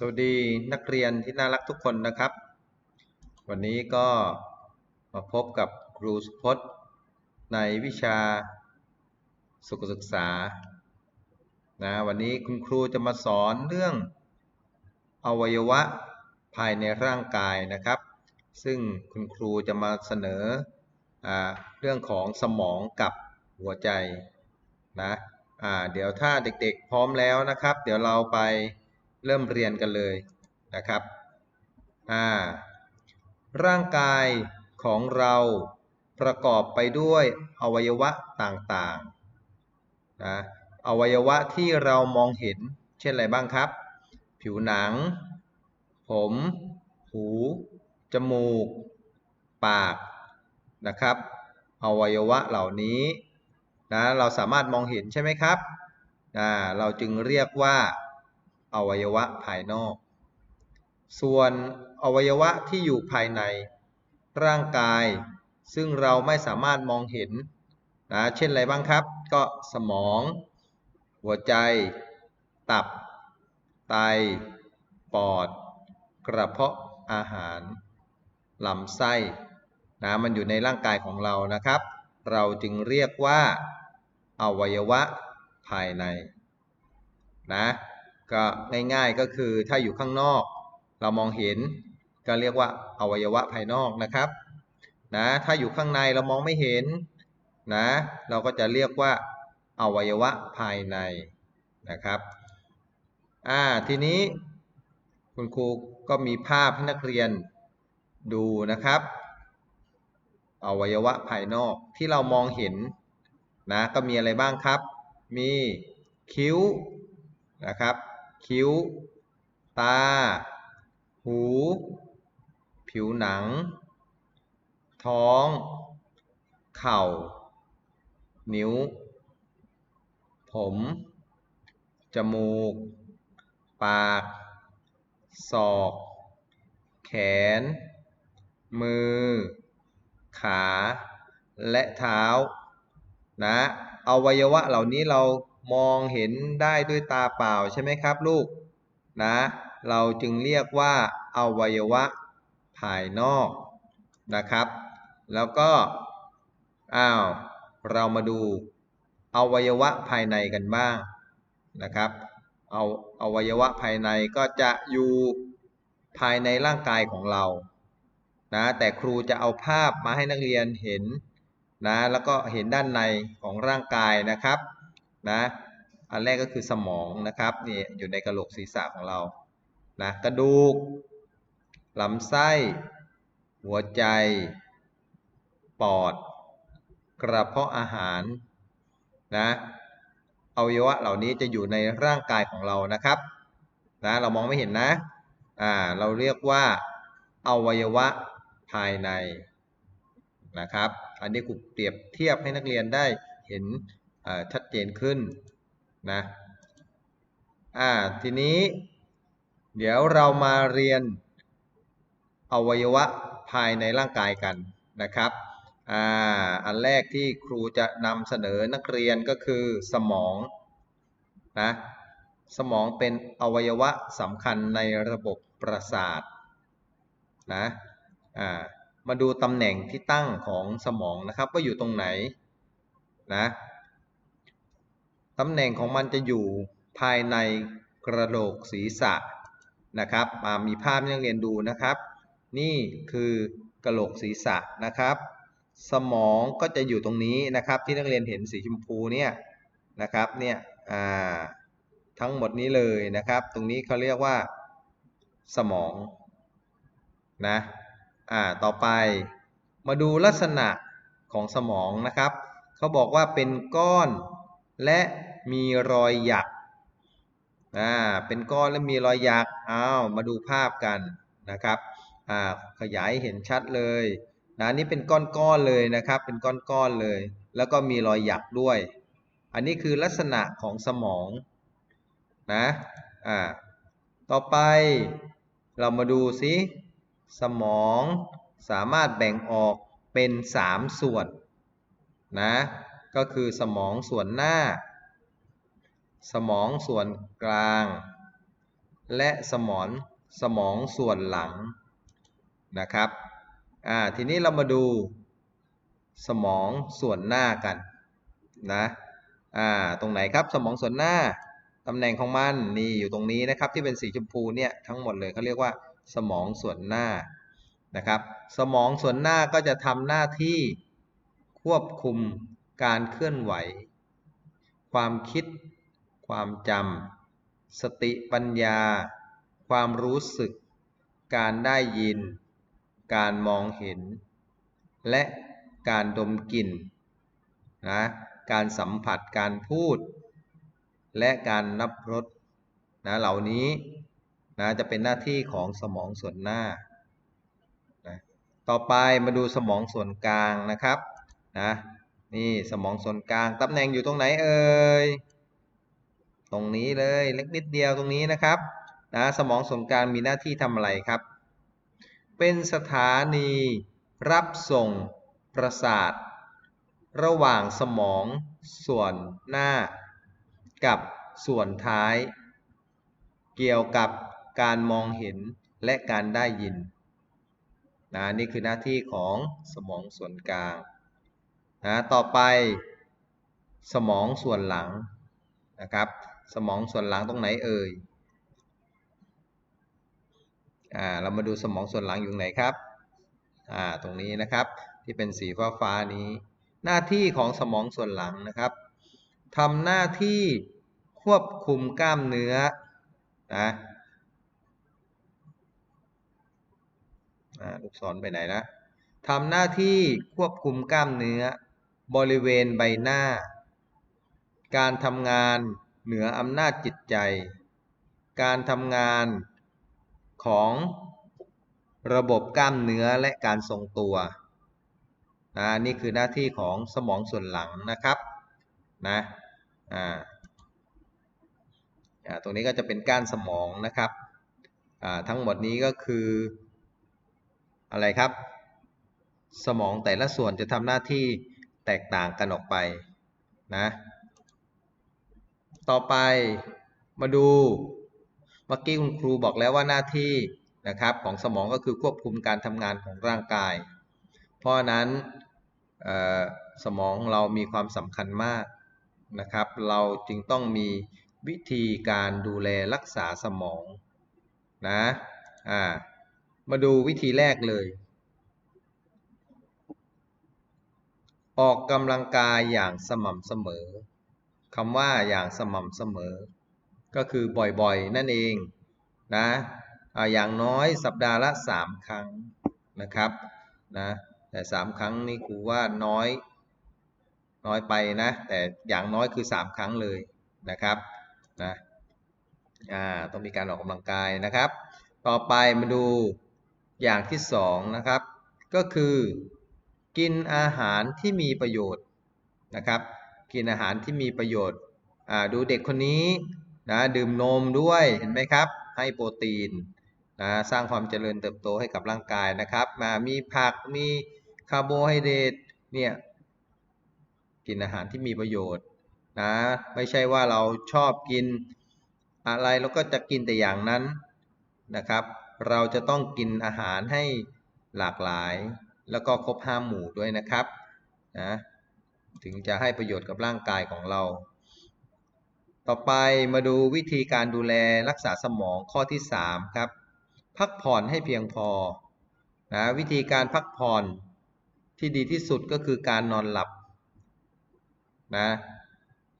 สวัสดีนักเรียนที่น่ารักทุกคนนะครับ วันนี้ก็มาพบกับครูสุพจน์ ในวิชาสุขศึกษานะวันนี้คุณครูจะมาสอนเรื่องอวัยวะภายในร่างกายนะครับ ซึ่งคุณครูจะมาเสนออเรื่องของสมองกับหัวใจนะอ่าเดี๋ยวถ้าเด็กๆพร้อมแล้วนะครับ เดี๋ยวเราไป เริ่มเรียนกันเลยนะครับอ่าร่างกายของเราประกอบไปด้วยอวัยวะต่างๆนะอวัยวะที่เรามองเห็นเช่นอะไรบ้างครับ ผิวหนัง ผม หู จมูก ปากนะครับ อวัยวะเหล่านี้นะเราสามารถมองเห็นใช่ไหมครับนะเราจึงเรียกว่า อวัยวะภายนอก ส่วนอวัยวะที่อยู่ภายใน ร่างกาย ซึ่งเราไม่สามารถมองเห็นนะเช่นอะไรบ้างครับ ก็สมอง หัวใจ ตับ ไต ปอด กระเพาะอาหารลำไส้นะมันอยู่ในร่างกายของเรานะครับ เราจึงเรียกว่าอวัยวะภายในนะ ก็ง่ายๆก็คือถ้าอยู่ข้างนอก เรามองเห็น ก็เรียกว่าอวัยวะภายนอกนะครับนะถ้าอยู่ข้างในเรามองไม่เห็นนะเราก็จะเรียกว่าอวัยวะภายในนะครับอ่าทีนี้คุณครูก็มีภาพให้นักเรียนดูนะครับอวัยวะภายนอกที่เรามองเห็นนะก็มีอะไรบ้างครับ มีคิ้วนะครับ คิ้ว ตา หู ผิวหนัง ท้อง เข่า นิ้ว ผม จมูก ปาก ศอก แขน มือ ขา และเท้า นะ อวัยวะเหล่านี้เรามองเห็นได้ด้วยตาเปล่าใช่ไหมครับลูกนะ เราจึงเรียกว่าอวัยวะภายนอกนะครับ แล้วก็อ้าวเรามาดูอวัยวะภายในกันบ้างนะครับเอาอวัยวะภายในก็จะอยู่ภายในร่างกายของเรานะแต่ครูจะเอาภาพมาให้นักเรียนเห็นนะแล้วก็เห็นด้านในของร่างกายนะครับ นะอันแรกก็คือสมองนะครับนี่อยู่ในกระโหลกศีรษะของเรานะกระดูกลำไส้ หัวใจ ปอด กระเพาะอาหารนะอวัยวะเหล่านี้จะอยู่ในร่างกายของเรานะครับนะเรามองไม่เห็นนะอ่าเราเรียกว่าอวัยวะภายในนะครับ อันนี้ครูเปรียบเทียบให้นักเรียนได้เห็น ชัดเจนขึ้นนะอ่าทีนี้เดี๋ยวเรามาเรียนอวัยวะภายในร่างกายกันนะครับอ่าอันแรกที่ครูจะนำเสนอนักเรียนก็คือสมองนะสมองเป็นอวัยวะสำคัญในระบบประสาทนะอ่ามาดูตำแหน่งที่ตั้งของสมองนะครับว่าอยู่ตรงไหนนะ ตำแหน่งของมันจะอยู่ภายในกระโหลกศีรษะนะครับมามีภาพให้นักเรียนดูนะครับ นี่คือกระโหลกศีรษะนะครับ สมองก็จะอยู่ตรงนี้นะครับที่นักเรียนเห็นสีชมพูเนี่ยนะครับเนี่ยทั้งหมดนี้เลยนะครับ ตรงนี้เขาเรียกว่าสมองนะอ่าต่อไปมาดูลักษณะของสมองนะครับ เขาบอกว่าเป็นก้อนและ มีรอยหยักอ่าเป็นก้อนและมีรอยหยักอ้าวมาดูภาพกันนะครับอ่าขยายเห็นชัดเลยนะนี่เป็นก้อนๆเลยนะครับ เป็นก้อนๆเลย แล้วก็มีรอยหยักด้วย อันนี้คือลักษณะของสมองนะอ่าต่อไปเรามาดูซิสมองสามารถแบ่งออกเป็น 3 ส่วนนะก็คือสมองส่วนหน้า สมองส่วนกลาง และสมองสมองส่วนหลังนะครับอ่าทีนี้เรามาดูสมองส่วนหน้ากันนะอ่าตรงไหนครับสมองส่วนหน้าตำแหน่งของมันนี่อยู่ตรงนี้นะครับที่เป็นสีชมพูเนี่ยทั้งหมดเลยเขาเรียกว่าสมองส่วนหน้านะครับสมองส่วนหน้าก็จะทำหน้าที่ควบคุมการเคลื่อนไหว ความคิด ความจำ สติปัญญา ความรู้สึก การได้ยิน การมองเห็น และการดมกลิ่นนะการสัมผัสการพูด และการนับรสนะเหล่านี้นะจะเป็นหน้าที่ของสมองส่วนหน้านะต่อไปมาดูสมองส่วนกลางนะครับนะนี่สมองส่วนกลางตำแหน่งอยู่ตรงไหนเอ่ย ตรงนี้เลยเล็กนิดเดียวตรงนี้นะครับนะสมองส่วนกลางมีหน้าที่ทำอะไรครับ เป็นสถานีรับส่งประสาท ระหว่างสมองส่วนหน้า กับส่วนท้าย เกี่ยวกับการมองเห็นและการได้ยินนะนี่คือหน้าที่ของสมองส่วนกลางนะต่อไปสมองส่วนหลังนะครับ สมองส่วนหลังตรงไหนเอ่ยอ่าเรามาดูสมองส่วนหลังอยู่ไหนครับอ่าตรงนี้นะครับที่เป็นสีฟ้าฟ้านี้ หน้าที่ของสมองส่วนหลังนะครับทำหน้าที่ควบคุมกล้ามเนื้อนะลูกศรไปไหนนะทำหน้าที่ควบคุมกล้ามเนื้อ บริเวณใบหน้า การทำงาน เหนืออำนาจจิตใจ การทำงานของระบบกล้ามเนื้อและการทรงตัวนะนี่คือหน้าที่ของสมองส่วนหลังนะครับนะอ่าตรงนี้ก็จะเป็นก้านสมองนะครับทั้งหมดนี้ก็คืออะไรครับ สมองแต่ละส่วนจะทำหน้าที่แตกต่างกันออกไปนะ ต่อไปมาดูเมื่อกี้คุณครูบอกแล้วว่าหน้าที่นะครับของสมองก็คือควบคุมการทำงานของร่างกาย เพราะนั้นสมองเรามีความสำคัญมากนะครับ เราจึงต้องมีวิธีการดูแลรักษาสมองนะอ่ามาดูวิธีแรกเลย ออกกำลังกายอย่างสม่ำเสมอ คำว่าอย่างสม่ำเสมอ ก็คือบ่อยๆ นั่นเองนะอย่างน้อยสัปดาห์ละสามครั้งนะครับนะแต่สามครั้งนี่ครูว่าน้อยน้อยไปนะ แต่อย่างน้อยคือสามครั้งเลยนะครับนะต้องมีการออกกำลังกายนะครับ ต่อไปมาดูอย่างที่สองนะครับ ก็คือกินอาหารที่มีประโยชน์นะครับ กินอาหารที่มีประโยชน์ดูเด็กคนนี้นะดื่มนมด้วยเห็นไหมครับ ให้โปรตีนนะสร้างความเจริญเติบโตให้กับร่างกายนะครับมามีผักมีคาร์โบไฮเดรตเนี่ยกินอาหารที่มีประโยชน์นะไม่ใช่ว่าเราชอบกินอะไรเราก็จะกินแต่อย่างนั้นนะครับ เราจะต้องกินอาหารให้หลากหลาย แล้วก็ครบห้าหมู่ด้วยนะครับนะ ถึงจะให้ประโยชน์กับร่างกายของเรา ต่อไปมาดูวิธีการดูแลรักษาสมองข้อที่ 3 ครับ พักผ่อนให้เพียงพอนะวิธีการพักผ่อนที่ดีที่สุดก็คือการนอนหลับนะ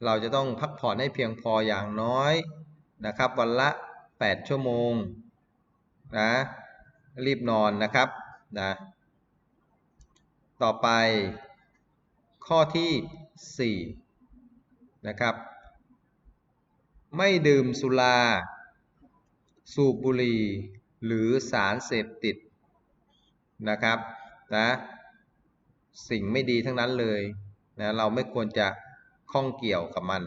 เราจะต้องพักผ่อนให้เพียงพออย่างน้อยนะครับ วันละ 8 ชั่วโมงนะรีบนอนนะครับนะต่อไป ข้อที่ 4 นะครับ ไม่ดื่มสุรา สูบบุหรี่หรือสารเสพติดนะครับนะสิ่งไม่ดีทั้งนั้นเลยนะเราไม่ควรจะข้องเกี่ยวกับมัน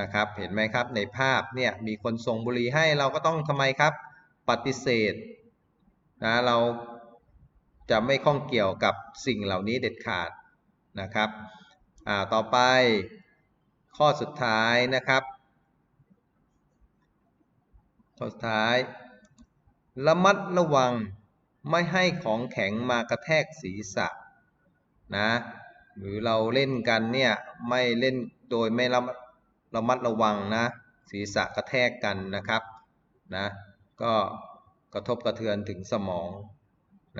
นะครับ เห็นไหมครับในภาพเนี่ยมีคนส่งบุหรี่ให้เราก็ต้องทำไมครับ ปฏิเสธนะเราจะไม่ข้องเกี่ยวกับสิ่งเหล่านี้เด็ดขาด นะครับอ่าต่อไปข้อสุดท้ายนะครับ ข้อสุดท้าย ระมัดระวังไม่ให้ของแข็งมากระแทกศีรษะนะหรือเราเล่นกันเนี่ยไม่เล่นโดยไม่ระมัดระมัดระวังนะศีรษะกระแทกกันนะครับนะก็กระทบกระเทือนถึงสมอง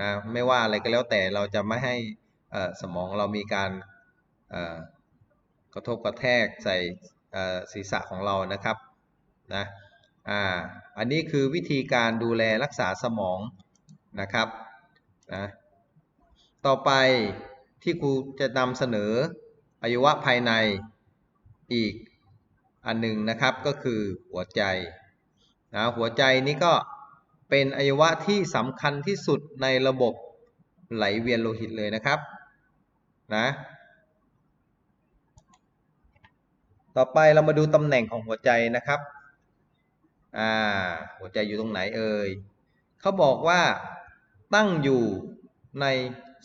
นะไม่ว่าอะไรก็แล้วแต่เราจะไม่ให้ สมองเรามีการกระทบกระแทกใส่ศีรษะของเรานะครับนะอ่าอันนี้คือวิธีการดูแลรักษาสมองนะครับนะต่อไปที่ครูจะนำเสนออวัยวะภายในอีกอันหนึ่งนะครับก็คือหัวใจนะหัวใจนี้ก็เป็นอวัยวะที่สำคัญที่สุดในระบบไหลเวียนโลหิตเลยนะครับ นะ ต่อไปเรามาดูตำแหน่งของหัวใจนะครับ อ่า หัวใจอยู่ตรงไหนเอ่ยเขาบอกว่าตั้งอยู่ใน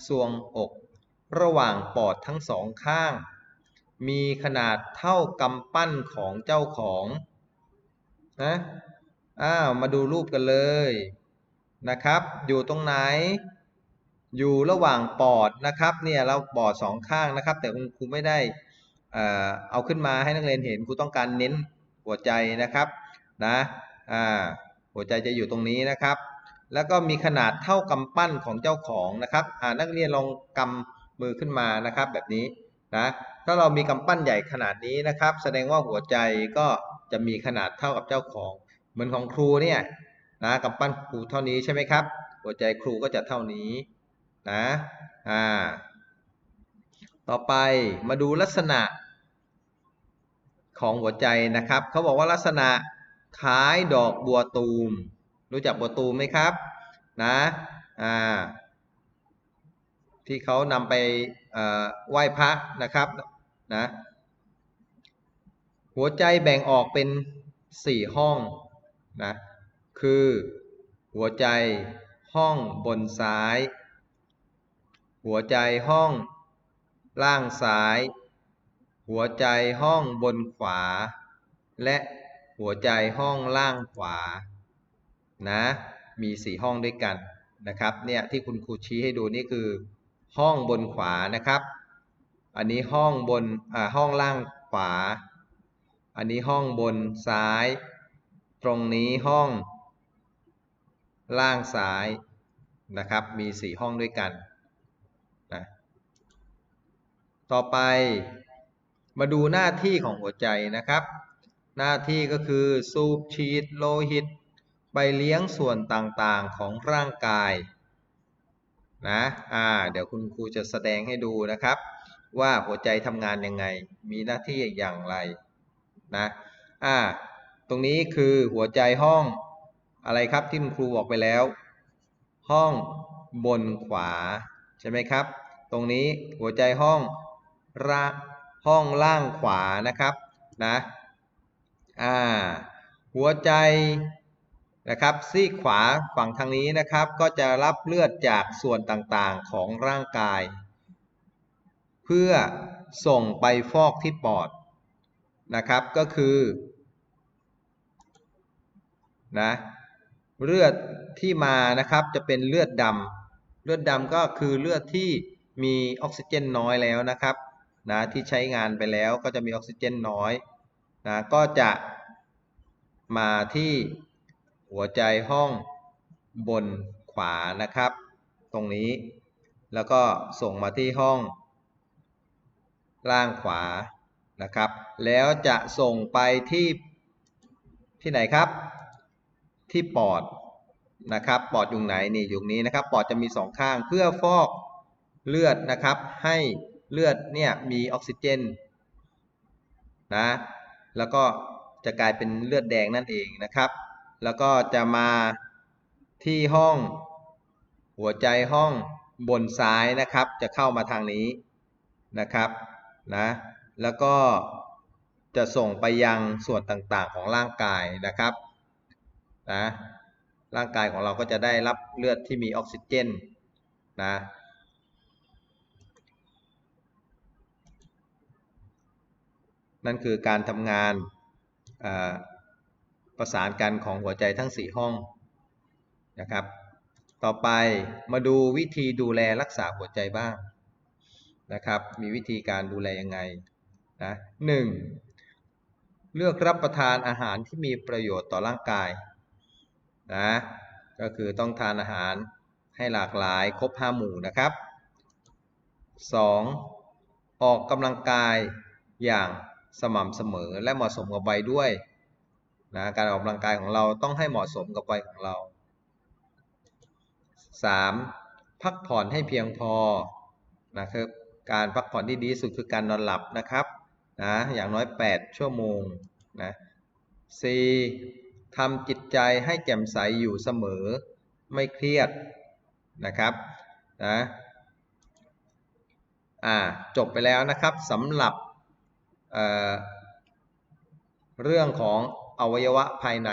ทรวงอก ระหว่างปอดทั้งสองข้าง มีขนาดเท่ากำปั้นของเจ้าของนะอ้าวมาดูรูปกันเลยนะครับ อยู่ตรงไหน อยู่ระหว่างปอดนะครับเนี่ยเราปอดสองข้างนะครับ แต่คุณครูไม่ได้เอาขึ้นมาให้นักเรียนเห็นครูต้องการเน้นหัวใจนะครับนะหัวใจจะอยู่ตรงนี้นะครับ แล้วก็มีขนาดเท่ากำปั้นของเจ้าของนะครับนักเรียนลองกำมือขึ้นมานะครับ แบบนี้นะถ้าเรามีกำปั้นใหญ่ขนาดนี้นะครับ แสดงว่าหัวใจก็จะมีขนาดเท่ากับเจ้าของ เหมือนของครูเนี่ยนะกำปั้นครูเท่านี้ใช่ไหมครับ หัวใจครูก็จะเท่านี้ นะอ่าต่อไปมาดูลักษณะของหัวใจนะครับเขาบอกว่าลักษณะคล้ายดอกบัวตูม รู้จักบัวตูมไหมครับนะอ่าที่เขานำไปไหว้พระนะครับนะหัวใจแบ่งออกเป็นสี่ห้องนะคือหัวใจห้องบนซ้าย หัวใจห้องล่างซ้าย หัวใจห้องบนขวา และหัวใจห้องล่างขวา นะ มีสี่ห้องด้วยกันนะครับ เนี่ยที่คุณครูชี้ให้ดูนี่คือ ห้องบนขวานะครับ อันนี้ห้องบนอ่าห้องล่างขวา อันนี้ห้องบนซ้าย ตรงนี้ห้อง ล่างซ้ายนะครับ มีสี่ห้องด้วยกันนะ ต่อไปมาดูหน้าที่ของหัวใจนะครับ หน้าที่ก็คือสูบฉีดโลหิต ไปเลี้ยงส่วนต่างๆของร่างกายนะอ่าเดี๋ยวคุณครูจะแสดงให้ดูนะครับ ว่าหัวใจทำงานยังไง มีหน้าที่อย่างไรนะอ่าตรงนี้คือหัวใจห้องอะไรครับที่คุณครูบอกไปแล้ว ห้องบนขวาใช่ไหมครับ ตรงนี้หัวใจห้อง ห้องล่างขวานะครับนะอ่าหัวใจนะครับซีกขวาฝั่งทางนี้นะครับ ก็จะรับเลือดจากส่วนต่างๆของร่างกาย เพื่อส่งไปฟอกที่ปอดนะครับก็คือนะเลือดที่มานะครับจะเป็นเลือดดำเลือดดำก็คือเลือดที่มีออกซิเจนน้อยแล้วนะครับ นะที่ใช้งานไปแล้วก็จะมีออกซิเจนน้อยนะก็จะมาที่หัวใจห้องบนขวานะครับ ตรงนี้ แล้วก็ส่งมาที่ห้อง ล่างขวานะครับ แล้วจะส่งไปที่ที่ไหนครับ ที่ปอดนะครับ ปอดอยู่ไหนนี่อยู่นี้นะครับ ปอดจะมีสองข้างเพื่อฟอกเลือดนะครับ ให้ เลือดเนี่ยมีออกซิเจนนะแล้วก็จะกลายเป็นเลือดแดงนั่นเองนะครับ แล้วก็จะมาที่ห้องหัวใจห้องบนซ้ายนะครับ จะเข้ามาทางนี้นะครับนะแล้วก็จะส่งไปยังส่วนต่างๆของร่างกายนะครับนะร่างกายของเราก็จะได้รับเลือดที่มีออกซิเจนนะ นั่นคือการทำงานประสานกันของหัวใจทั้ง 4 ห้องนะครับ ต่อไปมาดูวิธีดูแลรักษาหัวใจบ้างนะครับ มีวิธีการดูแลยังไงนะหนึ่งเลือกรับประทานอาหารที่มีประโยชน์ต่อร่างกายนะก็คือต้องทานอาหารให้หลากหลายครบห้าหมู่นะครับ 2. ออกกำลังกายอย่าง สม่ำเสมอและเหมาะสมกับวัยด้วยนะการออกกำลังกายของเราต้องให้เหมาะสมกับวัยของเรา 3. พักผ่อนให้เพียงพอนะครับการพักผ่อนที่ดีที่สุดคือการนอนหลับนะครับนะอย่างน้อย 8 ชั่วโมงนะ 4. ทำจิตใจให้แจ่มใสอยู่เสมอไม่เครียดนะครับนะอ่าจบไปแล้วนะครับสำหรับ เเรื่องของอวัยวะภายใน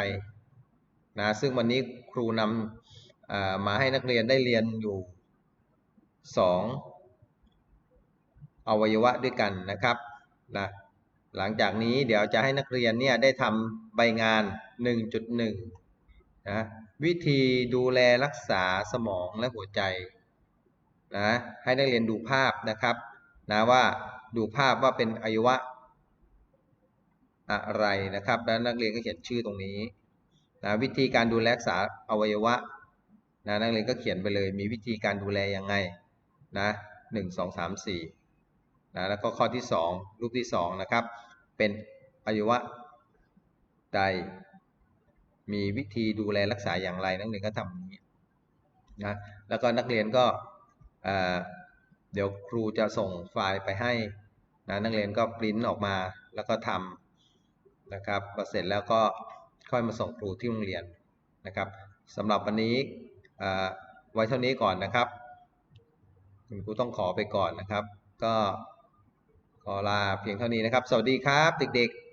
นะซึ่งวันนี้ครูนำมาให้นักเรียนได้เรียนอยู่ 2 อวัยวะด้วยกันนะครับนะหลังจากนี้เดี๋ยวจะให้นักเรียนเนี่ยได้ทำใบงาน 1.1นะวิธีดูแลรักษาสมองและหัวใจนะให้นักเรียนดูภาพนะครับนะว่าดูภาพว่าเป็นอวัยวะ อะไรนะครับแล้วนักเรียนก็เขียนชื่อตรงนี้นะวิธีการดูแลรักษาอวัยวะนะนักเรียนก็เขียนไปเลย มีวิธีการดูแลยังไงนะหนึ่งสองสามสี่นะแล้วก็ข้อที่สองรูปที่สองนะครับ เป็นอวัยวะใด มีวิธีดูแลรักษาอย่างไร นักเรียนก็ทำนี้นะแล้วก็นักเรียนก็เดี๋ยวครูจะส่งไฟล์ไปให้นะนักเรียนก็ปริ้นออกมาแล้วก็ทำ นะครับพอเสร็จแล้วก็ค่อยมาส่งครูที่โรงเรียนนะครับสำหรับวันนี้ไว้เท่านี้ก่อนนะครับคุณครูต้องขอไปก่อนนะครับ ก็ขอลาเพียงเท่านี้นะครับ สวัสดีครับเด็กๆ